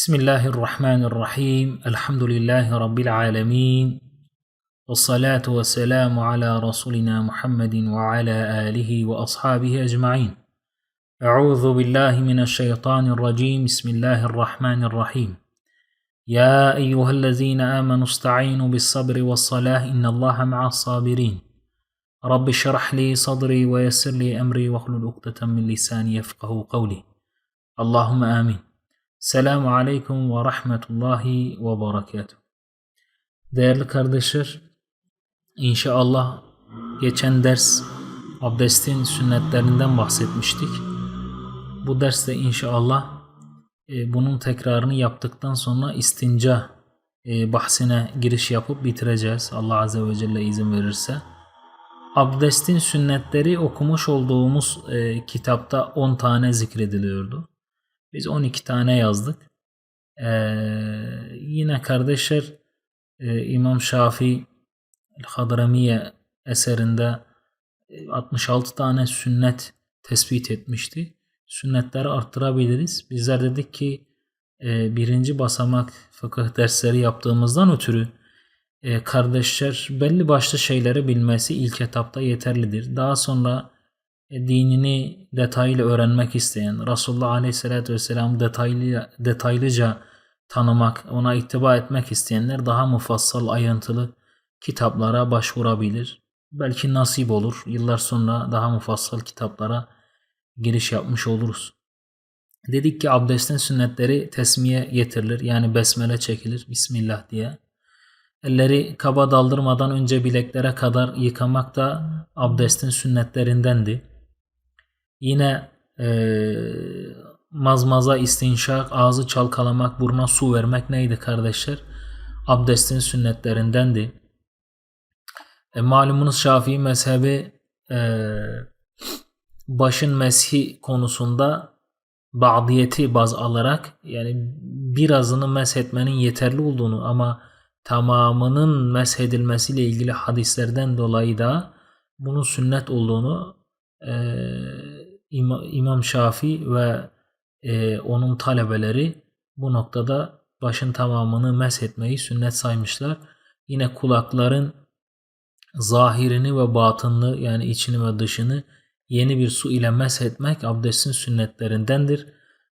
بسم الله الرحمن الرحيم. الحمد لله رب العالمين. والصلاة والسلام على رسولنا محمد وعلى آله وأصحابه أجمعين. أعوذ بالله من الشيطان الرجيم. بسم الله الرحمن الرحيم. يا أيها الذين آمنوا استعينوا بالصبر والصلاة. إن الله مع الصابرين. رب اشرح لي صدري ويسر لي أمري واحلل عقدة من لساني يفقه قولي. اللهم آمين. Selamu Aleyküm ve Rahmetullahi ve Berekatuhu. Değerli kardeşler, inşallah geçen ders abdestin sünnetlerinden bahsetmiştik. Bu derste inşallah e, bunun tekrarını yaptıktan sonra istinca e, bahsine giriş yapıp bitireceğiz. Allah Azze ve Celle izin verirse. Abdestin sünnetleri okumuş olduğumuz e, kitapta 10 tane zikrediliyordu. Biz 12 tane yazdık. Ee, yine kardeşler e, İmam Şafii El-Hadramiye eserinde e, 66 tane sünnet tespit etmişti. Sünnetleri arttırabiliriz. Bizler dedik ki e, birinci basamak fıkıh dersleri yaptığımızdan ötürü e, kardeşler belli başlı şeyleri bilmesi ilk etapta yeterlidir. Daha sonra e, dinini detaylı öğrenmek isteyen, Resulullah Aleyhisselatü Vesselam detaylı, detaylıca tanımak, ona ittiba etmek isteyenler daha mufassal, ayrıntılı kitaplara başvurabilir. Belki nasip olur. Yıllar sonra daha mufassal kitaplara giriş yapmış oluruz. Dedik ki abdestin sünnetleri tesmiye getirilir. Yani besmele çekilir. Bismillah diye. Elleri kaba daldırmadan önce bileklere kadar yıkamak da abdestin sünnetlerindendi. Yine e, mazmaza, istinşak, ağzı çalkalamak, buruna su vermek neydi kardeşler? Abdestin sünnetlerindendi. E, malumunuz Şafii mezhebi e, başın meshi konusunda ba'diyeti baz alarak yani birazını meshetmenin yeterli olduğunu ama tamamının meshedilmesiyle ilgili hadislerden dolayı da bunun sünnet olduğunu e, İmam Şafii ve e, onun talebeleri bu noktada başın tamamını meshetmeyi sünnet saymışlar. Yine kulakların zahirini ve batınını yani içini ve dışını yeni bir su ile meshetmek abdestin sünnetlerindendir.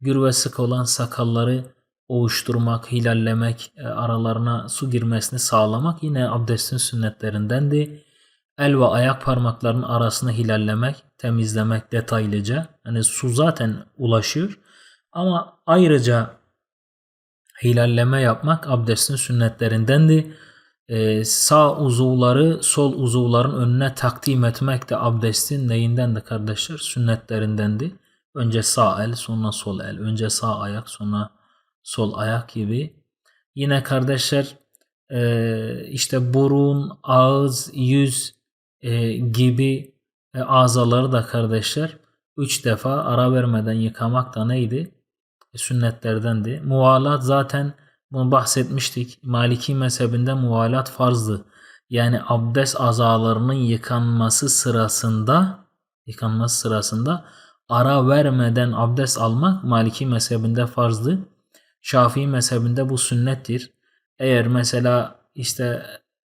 Gür ve sık olan sakalları ovuşturmak, hilallemek, e, aralarına su girmesini sağlamak yine abdestin sünnetlerindendi. El ve ayak parmaklarının arasını hilallemek, temizlemek detaylıca. Hani su zaten ulaşıyor. Ama ayrıca hilalleme yapmak abdestin sünnetlerindendi. Ee, sağ uzuvları sol uzuvların önüne takdim etmek de abdestin neyindendi kardeşler? Sünnetlerindendi. Önce sağ el sonra sol el. Önce sağ ayak sonra sol ayak gibi. Yine kardeşler e, işte burun, ağız, yüz e, gibi e, azaları da kardeşler üç defa ara vermeden yıkamak da neydi? E, sünnetlerdendi. Muvalat zaten bunu bahsetmiştik. Maliki mezhebinde muvalat farzdı. Yani abdest azalarının yıkanması sırasında yıkanması sırasında ara vermeden abdest almak Maliki mezhebinde farzdı. Şafii mezhebinde bu sünnettir. Eğer mesela işte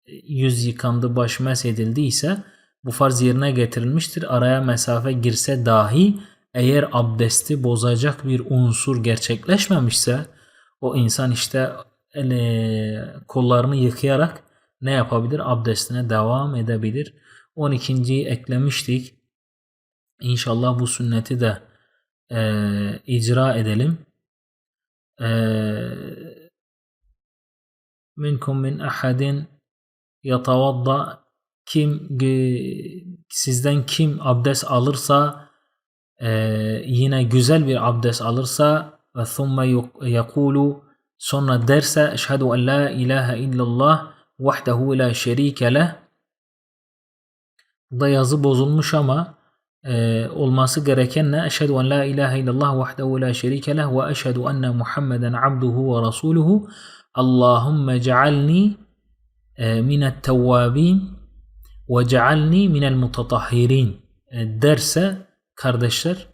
yüz yıkandı baş meshedildiyse bu farz yerine getirilmiştir. Araya mesafe girse dahi eğer abdesti bozacak bir unsur gerçekleşmemişse o insan işte ele, kollarını yıkayarak ne yapabilir? Abdestine devam edebilir. 12.yi eklemiştik. İnşallah bu sünneti de e, icra edelim. E, minkum min ahadin yatavadda kim sizden kim abdest alırsa e, yine güzel bir abdest alırsa ve thumme yuk- yekulu sonra derse eşhedü en la ilahe illallah vahdehu la şerike leh Burada yazı bozulmuş ama e, olması gereken ne? Eşhedü en la ilahe illallah vahdehu la şerike leh ve eşhedü enne Muhammeden abduhu ve rasuluhu Allahümme cealni ve cealni minel mutatahhirin e, derse kardeşler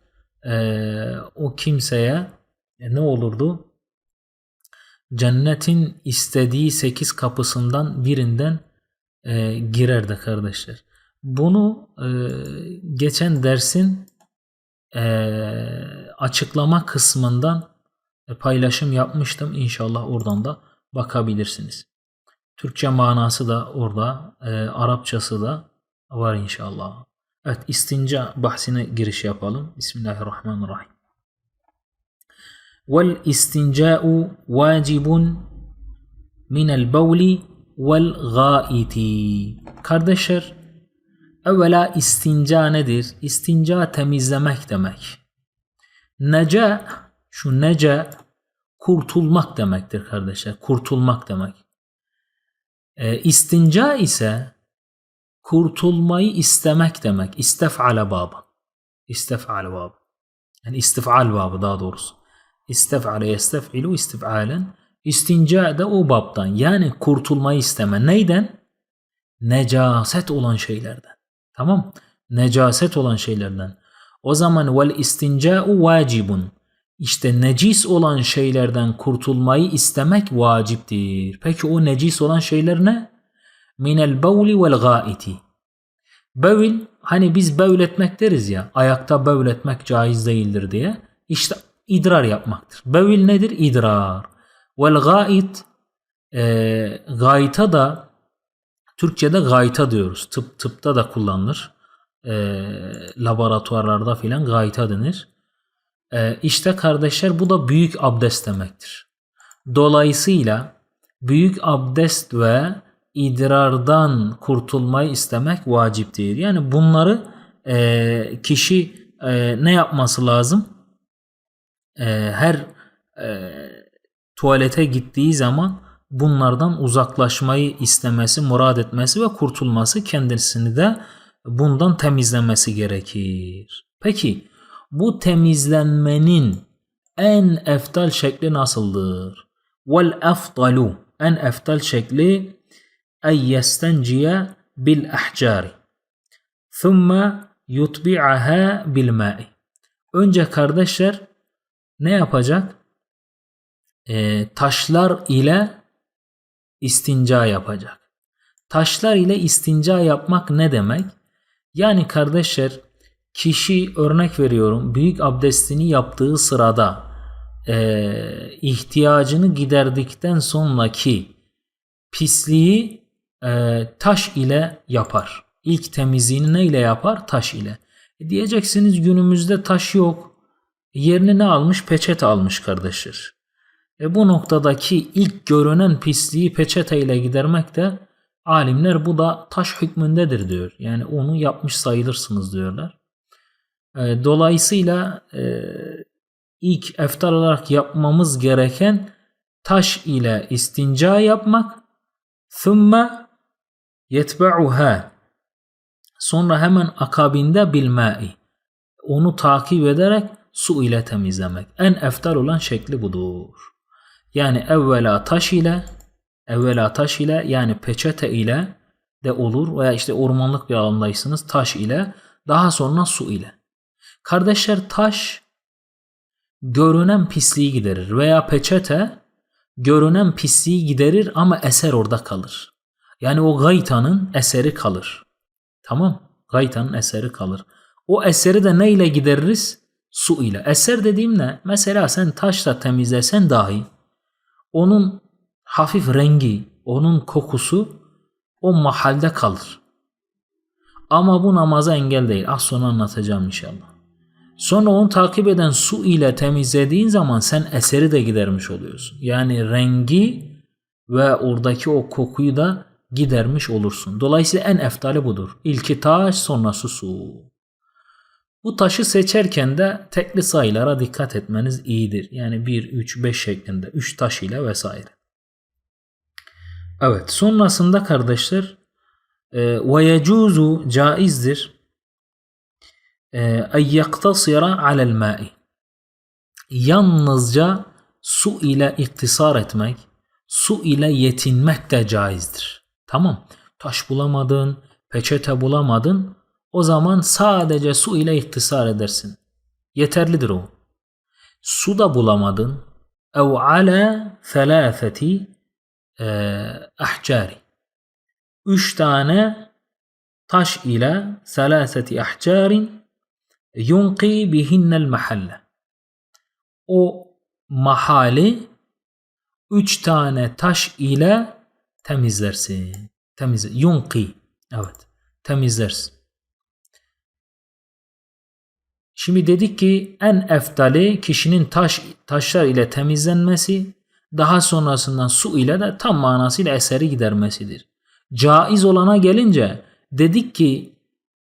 e, o kimseye e, ne olurdu? Cennetin istediği sekiz kapısından birinden e, girerdi kardeşler. Bunu geçen dersin açıklama kısmından paylaşım yapmıştım. İnşallah oradan da bakabilirsiniz. Türkçe manası da orada, e, Arapçası da var inşallah. Evet, istinca bahsine giriş yapalım. Bismillahirrahmanirrahim. Vel istinca'u vacibun minel bevli vel gaiti. Kardeşler, evvela istinca nedir? İstinca temizlemek demek. Neca, şu neca kurtulmak demektir kardeşler. Kurtulmak demek. E, istinca ise kurtulmayı istemek demek. İstef'ale babı. İstef'ale babı. Yani istif'al babı daha doğrusu. İstef'ale yestef'ilu istif'alen. İstinca da o babdan. Yani kurtulmayı isteme. Neyden? Necaset olan şeylerden. Tamam? Necaset olan şeylerden. O zaman vel istinca'u vacibun. İşte necis olan şeylerden kurtulmayı istemek vaciptir. Peki o necis olan şeyler ne? Minel bevli vel gaiti. Bevil hani biz bevletmek deriz ya ayakta bevletmek caiz değildir diye. İşte idrar yapmaktır. Bevil nedir? İdrar. Vel gait e, gaita da Türkçe'de gayta diyoruz. Tıp tıpta da kullanılır. E, laboratuvarlarda filan gayta denir. E, işte kardeşler bu da büyük abdest demektir. Dolayısıyla büyük abdest ve idrardan kurtulmayı istemek vaciptir. Yani bunları e, kişi e, ne yapması lazım? E, her e, tuvalete gittiği zaman bunlardan uzaklaşmayı istemesi, murad etmesi ve kurtulması kendisini de bundan temizlemesi gerekir. Peki bu temizlenmenin en eftal şekli nasıldır? Vel eftalu en eftal şekli en yestenciye bil ahcari thumma yutbi'aha bil ma'i. Önce kardeşler ne yapacak? Ee, taşlar ile istinca yapacak. Taşlar ile istinca yapmak ne demek? Yani kardeşler kişi örnek veriyorum büyük abdestini yaptığı sırada e, ihtiyacını giderdikten sonraki pisliği e, taş ile yapar. İlk temizliğini ne ile yapar? Taş ile. E diyeceksiniz günümüzde taş yok. Yerine ne almış? Peçete almış kardeşler. E bu noktadaki ilk görünen pisliği peçete ile gidermek de alimler bu da taş hükmündedir diyor. Yani onu yapmış sayılırsınız diyorlar. E, dolayısıyla e, ilk eftar olarak yapmamız gereken taş ile istinca yapmak thumma yetba'uha sonra hemen akabinde bilmai onu takip ederek su ile temizlemek. En eftal olan şekli budur. Yani evvela taş ile evvela taş ile yani peçete ile de olur veya işte ormanlık bir alandaysınız taş ile daha sonra su ile. Kardeşler taş görünen pisliği giderir veya peçete görünen pisliği giderir ama eser orada kalır. Yani o gaytanın eseri kalır. Tamam? Gaytanın eseri kalır. O eseri de ne ile gideririz? Su ile. Eser dediğim ne? Mesela sen taşla temizlesen dahi onun hafif rengi, onun kokusu o mahalde kalır. Ama bu namaza engel değil. Az sonra anlatacağım inşallah. Sonra onu takip eden su ile temizlediğin zaman sen eseri de gidermiş oluyorsun. Yani rengi ve oradaki o kokuyu da gidermiş olursun. Dolayısıyla en eftali budur. İlki taş sonrası su. Bu taşı seçerken de tekli sayılara dikkat etmeniz iyidir. Yani 1, 3, 5 şeklinde 3 taş ile vesaire. Evet sonrasında kardeşler e, ve yecuzu caizdir en yaktasira alel ma'i yalnızca su ile iktisar etmek, su ile yetinmek de caizdir. Tamam. Taş bulamadın, peçete bulamadın. O zaman sadece su ile iktisar edersin. Yeterlidir o. Su da bulamadın. Ev ala thelâfeti ahcari. Üç tane taş ile selâseti ahcarin yunqi bihinnel mahalle. O mahali üç tane taş ile temizlersin. Temiz, yunqi. Evet. Temizlersin. Şimdi dedik ki en eftali kişinin taş taşlar ile temizlenmesi, daha sonrasından su ile de tam manasıyla eseri gidermesidir. Caiz olana gelince dedik ki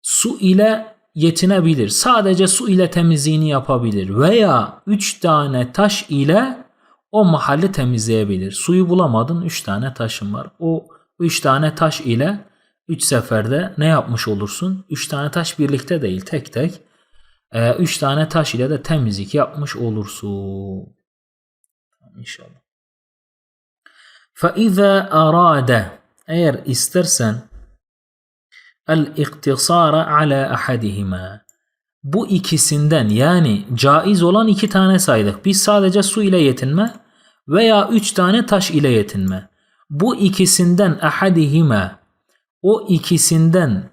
su ile yetinebilir. Sadece su ile temizliğini yapabilir veya 3 tane taş ile o mahalli temizleyebilir. Suyu bulamadın 3 tane taşın var. O 3 tane taş ile 3 seferde ne yapmış olursun? 3 tane taş birlikte değil tek tek. 3 tane taş ile de temizlik yapmış olursun. İnşallah. فَاِذَا arade Eğer istersen el-iktisara ala ahadihima. Bu ikisinden yani caiz olan iki tane saydık. Biz sadece su ile yetinme veya üç tane taş ile yetinme. Bu ikisinden ahadihima o ikisinden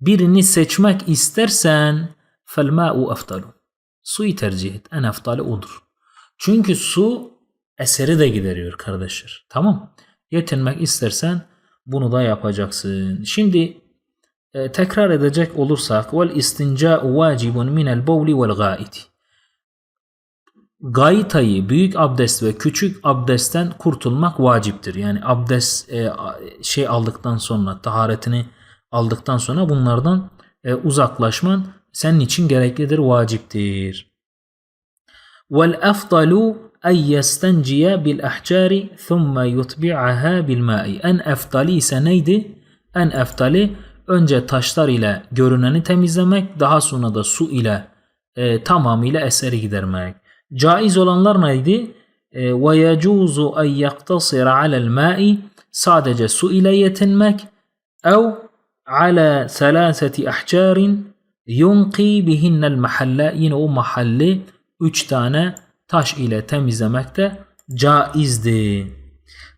birini seçmek istersen felma'u eftalu. Suyu tercih et. En eftalı odur. Çünkü su eseri de gideriyor kardeşler. Tamam. Yetinmek istersen bunu da yapacaksın. Şimdi e, tekrar edecek olursak vel istinca'u vacibun minel bavli vel gaiti. Gaitayı büyük abdest ve küçük abdestten kurtulmak vaciptir. Yani abdest e, şey aldıktan sonra taharetini aldıktan sonra bunlardan e, uzaklaşman senin için gereklidir, vaciptir. Vel efdalu en yestenciye bil ahcari thumma yutbi'aha bil ma'i. En eftali ise neydi? En eftali önce taşlar ile görüneni temizlemek, daha sonra da su ile e, tamamıyla eseri gidermek. Caiz olanlar neydi? E, yecuzu en yaktasira alel ma'i sadece su ile yetinmek ev ala selaseti ahcarin yunqi bihinnel mahalle yine o mahalli üç tane taş ile temizlemek de caizdi.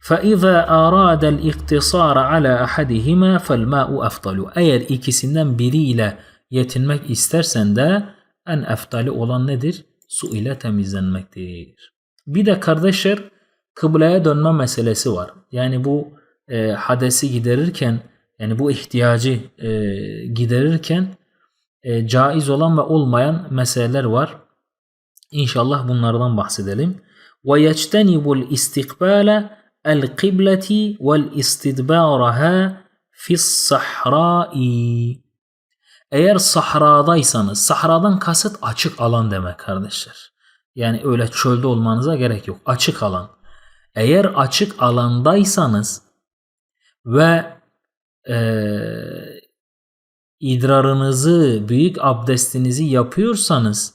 فَإِذَا أَرَادَ الْاِقْتِصَارَ عَلَى أَحَدِهِمَا فَالْمَاءُ أَفْضَلُ Eğer ikisinden biriyle yetinmek istersen de en eftali olan nedir? Su ile temizlenmektir. Bir de kardeşler kıbleye dönme meselesi var. Yani bu e, hadesi giderirken yani bu ihtiyacı e, giderirken e, caiz olan ve olmayan meseleler var. İnşallah bunlardan bahsedelim. وَيَجْتَنِبُ الْاِسْتِقْبَالَ القبلة والاستدبارها fi sahrai. Eğer sahradaysanız, sahradan kasıt açık alan demek kardeşler. Yani öyle çölde olmanıza gerek yok. Açık alan. Eğer açık alandaysanız ve e, idrarınızı, büyük abdestinizi yapıyorsanız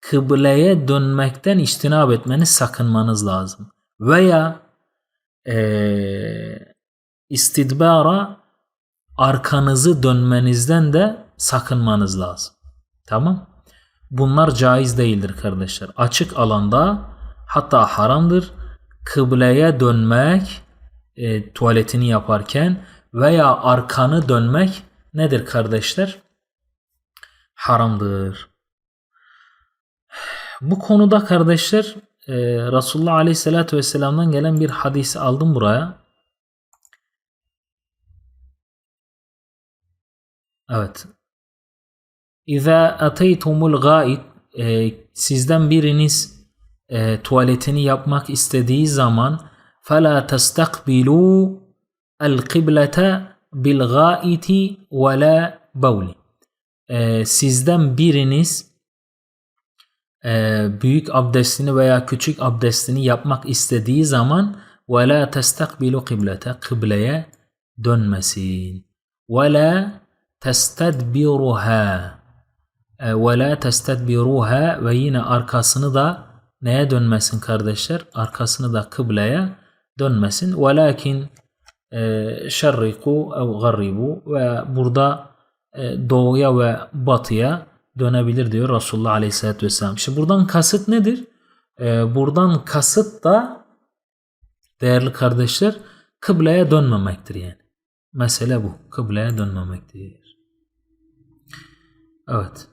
kıbleye dönmekten iştinab etmeniz sakınmanız lazım. Veya e, istidbara arkanızı dönmenizden de sakınmanız lazım. Tamam? Bunlar caiz değildir kardeşler. Açık alanda hatta haramdır. Kıbleye dönmek e, tuvaletini yaparken veya arkanı dönmek nedir kardeşler? Haramdır. Bu konuda kardeşler e, Resulullah Aleyhisselatü Vesselam'dan gelen bir hadisi aldım buraya. Evet. İza ateytumul gait e, sizden biriniz e, tuvaletini yapmak istediği zaman fela testakbilu el kıblete bil gaiti ve la bavli. e, sizden biriniz büyük abdestini veya küçük abdestini yapmak istediği zaman la testakbilu kıblete kıbleye dönmesin. Ve la testedbiruha e, ve yine arkasını da neye dönmesin kardeşler? Arkasını da kıbleye dönmesin. E, şerriku ev garribu ve burada e, doğuya ve batıya dönebilir diyor Resulullah Aleyhisselatü Vesselam. İşte buradan kasıt nedir? E, buradan kasıt da değerli kardeşler kıbleye dönmemektir yani. Mesele bu. Kıbleye dönmemektir. Evet.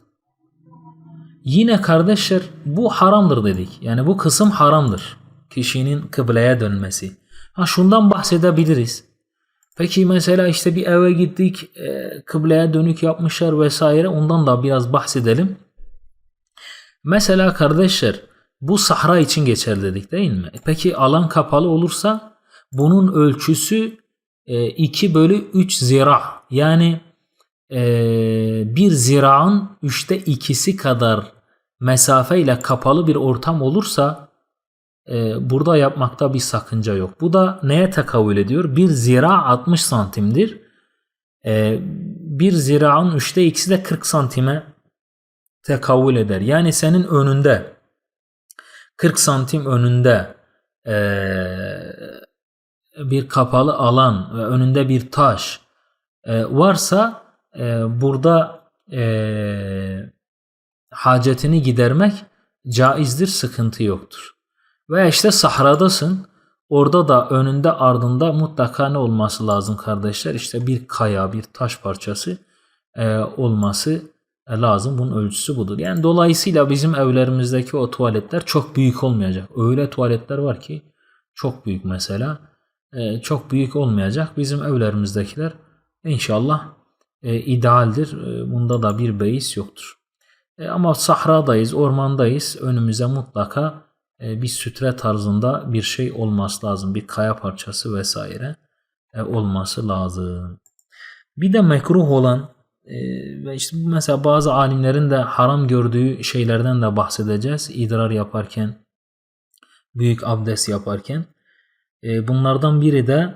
Yine kardeşler bu haramdır dedik. Yani bu kısım haramdır. Kişinin kıbleye dönmesi. Ha şundan bahsedebiliriz. Peki mesela işte bir eve gittik, e, kıbleye dönük yapmışlar vesaire. Ondan da biraz bahsedelim. Mesela kardeşler bu sahra için geçer dedik değil mi? E Peki alan kapalı olursa bunun ölçüsü e, 2 bölü 3 zira. Yani e, bir zirağın üçte ikisi kadar mesafeyle kapalı bir ortam olursa burada yapmakta bir sakınca yok. Bu da neye tekavül ediyor? Bir zira 60 santimdir. E, bir ziraın üçte ikisi de 40 santime tekavül eder. Yani senin önünde 40 santim önünde e, bir kapalı alan ve önünde bir taş varsa burada hacetini gidermek caizdir, sıkıntı yoktur. Ve işte sahradasın. Orada da önünde ardında mutlaka ne olması lazım kardeşler? İşte bir kaya, bir taş parçası e, olması e, lazım. Bunun ölçüsü budur. Yani dolayısıyla bizim evlerimizdeki o tuvaletler çok büyük olmayacak. Öyle tuvaletler var ki çok büyük mesela. E, çok büyük olmayacak. Bizim evlerimizdekiler inşallah e, idealdir. E, bunda da bir beis yoktur. E, ama sahradayız, ormandayız. Önümüze mutlaka bir sütre tarzında bir şey olması lazım. Bir kaya parçası vesaire e, olması lazım. Bir de mekruh olan e, ve işte mesela bazı alimlerin de haram gördüğü şeylerden de bahsedeceğiz. İdrar yaparken, büyük abdest yaparken. E, bunlardan biri de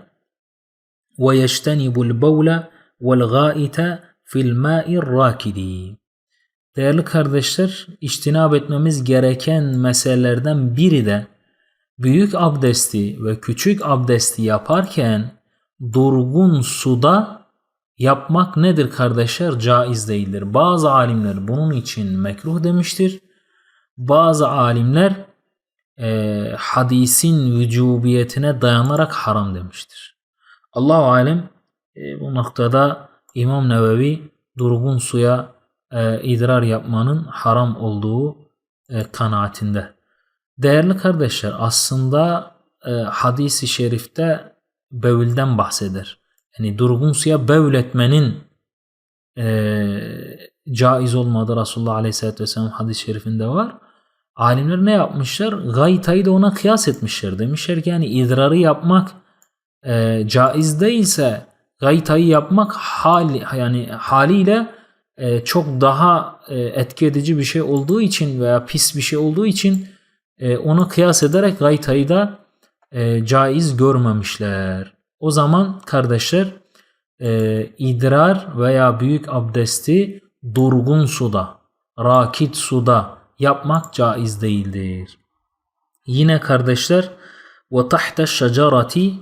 bavle vel gâite fil mâ'ir râkidi. Değerli kardeşler, iştinab etmemiz gereken meselelerden biri de büyük abdesti ve küçük abdesti yaparken durgun suda yapmak nedir kardeşler? Caiz değildir. Bazı alimler bunun için mekruh demiştir. Bazı alimler e, hadisin vücubiyetine dayanarak haram demiştir. Allah alem e, bu noktada İmam Nevevi durgun suya e, idrar yapmanın haram olduğu e, kanaatinde. Değerli kardeşler aslında e, hadisi şerifte bevülden bahseder. Yani durgun suya bevül etmenin e, caiz olmadığı Resulullah Aleyhisselatü Vesselam hadis-i şerifinde var. Alimler ne yapmışlar? Gaytayı da ona kıyas etmişler. Demişler ki yani idrarı yapmak e, caiz değilse gaytayı yapmak hali yani haliyle e, çok daha e, etki edici bir şey olduğu için veya pis bir şey olduğu için e, onu kıyas ederek gaytayı da e, caiz görmemişler. O zaman kardeşler e, idrar veya büyük abdesti durgun suda, rakit suda yapmak caiz değildir. Yine kardeşler ve tahta şecerati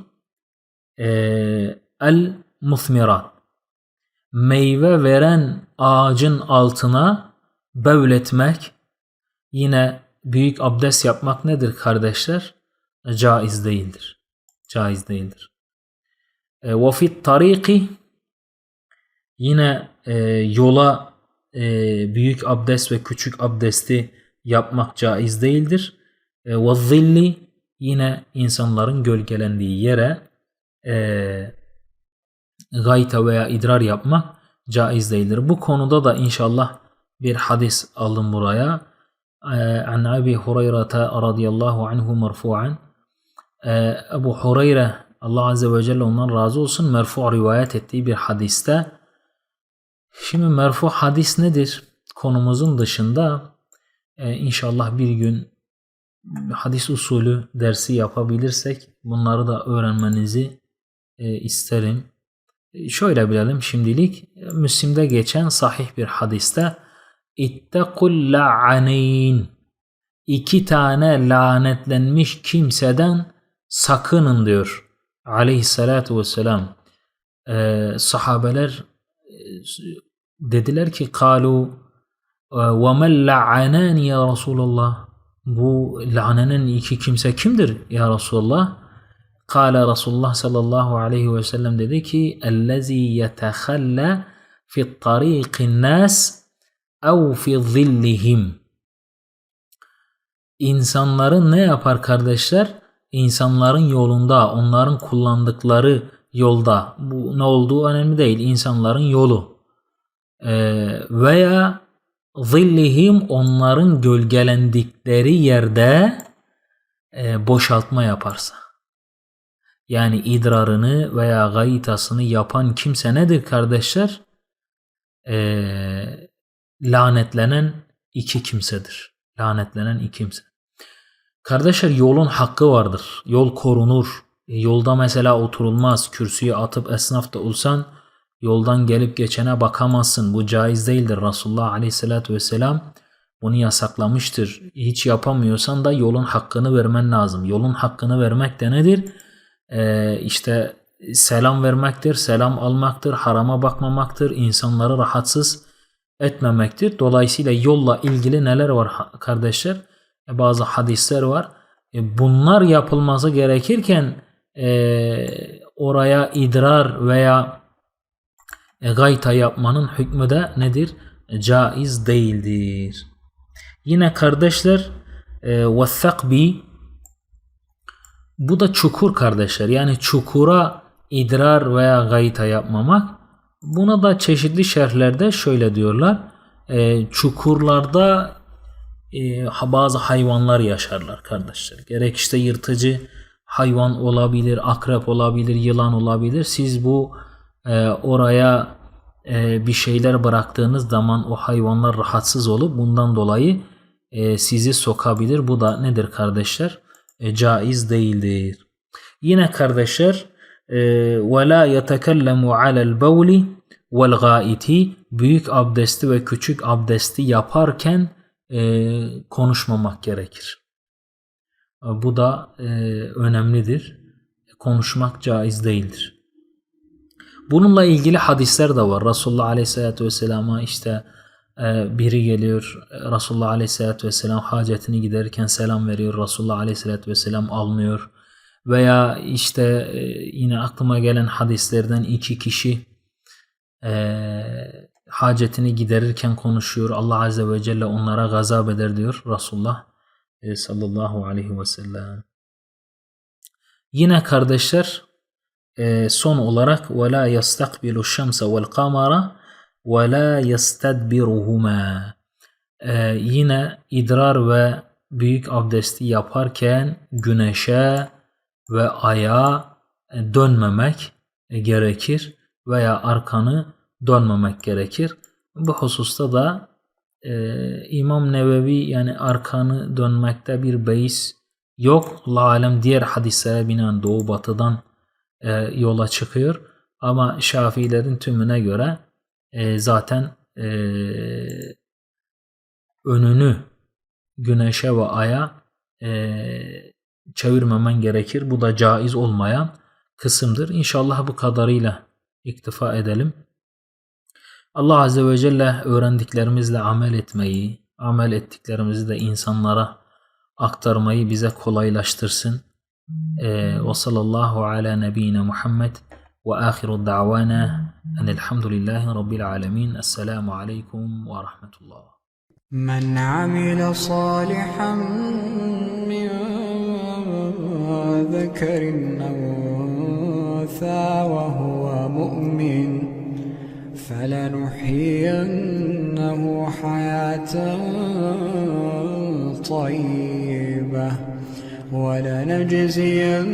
el muthmirat meyve veren ağacın altına bevletmek yine büyük abdest yapmak nedir kardeşler? Caiz değildir. Caiz değildir. E, ve fit tariki yine e, yola e, büyük abdest ve küçük abdesti yapmak caiz değildir. E, ve zilli yine insanların gölgelendiği yere e, gayta veya idrar yapmak caiz değildir. Bu konuda da inşallah bir hadis aldım buraya. An Abi Hureyre radıyallahu anhu merfu'an. Ebu Hureyre Allah Azze ve Celle ondan razı olsun merfu rivayet ettiği bir hadiste Şimdi merfu hadis nedir? Konumuzun dışında e, inşallah bir gün hadis usulü dersi yapabilirsek bunları da öğrenmenizi e, isterim. E, şöyle bilelim şimdilik Müslim'de geçen sahih bir hadiste İttekul la'aneyn iki tane lanetlenmiş kimseden sakının diyor aleyhissalatu vesselam. Ee, sahabeler e, dediler ki kalu ve men la'anani ya Resulallah bu lanenen iki kimse kimdir ya Resulallah? Kale Resulullah sallallahu aleyhi ve sellem dedi ki ellezî yetehalla fi tariqin nas ev fi zillihim İnsanların ne yapar kardeşler? İnsanların yolunda, onların kullandıkları yolda. Bu ne olduğu önemli değil. İnsanların yolu. Ee, veya zillihim onların gölgelendikleri yerde e, boşaltma yaparsa. Yani idrarını veya gayitasını yapan kimse nedir kardeşler? Ee, lanetlenen iki kimsedir. Lanetlenen iki kimse. Kardeşler yolun hakkı vardır. Yol korunur. E, yolda mesela oturulmaz. Kürsüye atıp esnaf da olsan yoldan gelip geçene bakamazsın. Bu caiz değildir. Resulullah aleyhissalatü vesselam bunu yasaklamıştır. Hiç yapamıyorsan da yolun hakkını vermen lazım. Yolun hakkını vermek de nedir? Ee, işte selam vermektir, selam almaktır, harama bakmamaktır, insanları rahatsız etmemektir. Dolayısıyla yolla ilgili neler var kardeşler? E, bazı hadisler var. E, bunlar yapılması gerekirken e, oraya idrar veya gayta yapmanın hükmü de nedir? E, caiz değildir. Yine kardeşler e, bu da çukur kardeşler. Yani çukura idrar veya gayta yapmamak. Buna da çeşitli şerhlerde şöyle diyorlar. E, çukurlarda e, bazı hayvanlar yaşarlar kardeşler. Gerek işte yırtıcı hayvan olabilir, akrep olabilir, yılan olabilir. Siz bu e, oraya e, bir şeyler bıraktığınız zaman o hayvanlar rahatsız olup bundan dolayı e, sizi sokabilir. Bu da nedir kardeşler? E, caiz değildir. Yine kardeşler la yetekellemu alel bevli vel gaiti büyük abdesti ve küçük abdesti yaparken e, konuşmamak gerekir. Bu da e, önemlidir. Konuşmak caiz değildir. Bununla ilgili hadisler de var. Resulullah Aleyhisselatü Vesselam'a işte e, biri geliyor. Resulullah Aleyhisselatü Vesselam hacetini giderken selam veriyor. Resulullah Aleyhisselatü Vesselam almıyor. Veya işte e, yine aklıma gelen hadislerden iki kişi e, hacetini giderirken konuşuyor. Allah Azze ve Celle onlara gazap eder diyor Resulullah e, sallallahu aleyhi ve sellem. Yine kardeşler e, son olarak yastakbilu şemse vel kamera ve la yestadbiruhuma yine idrar ve büyük abdesti yaparken güneşe ve aya dönmemek gerekir veya arkanı dönmemek gerekir. Bu hususta da e, İmam Nevevi yani arkanı dönmekte bir beis yok. Allah alem diğer hadislere binen doğu batıdan e, yola çıkıyor. Ama Şafiilerin tümüne göre e, zaten e, önünü güneşe ve aya e, çevirmemen gerekir. Bu da caiz olmayan kısımdır. İnşallah bu kadarıyla iktifa edelim. Allah Azze ve Celle öğrendiklerimizle amel etmeyi, amel ettiklerimizi de insanlara aktarmayı bize kolaylaştırsın. Ee, ve sallallahu ala nebiyyina Muhammed وآخر دعوانا أن الحمد لله رب العالمين. السلام عليكم ورحمة الله. من عمل صالحا من ذكر أو أنثى وهو مؤمن فلنحيينه حياة طيبة ولنجزين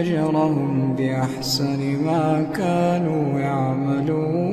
أجرهم بأحسن ما كانوا يعملون.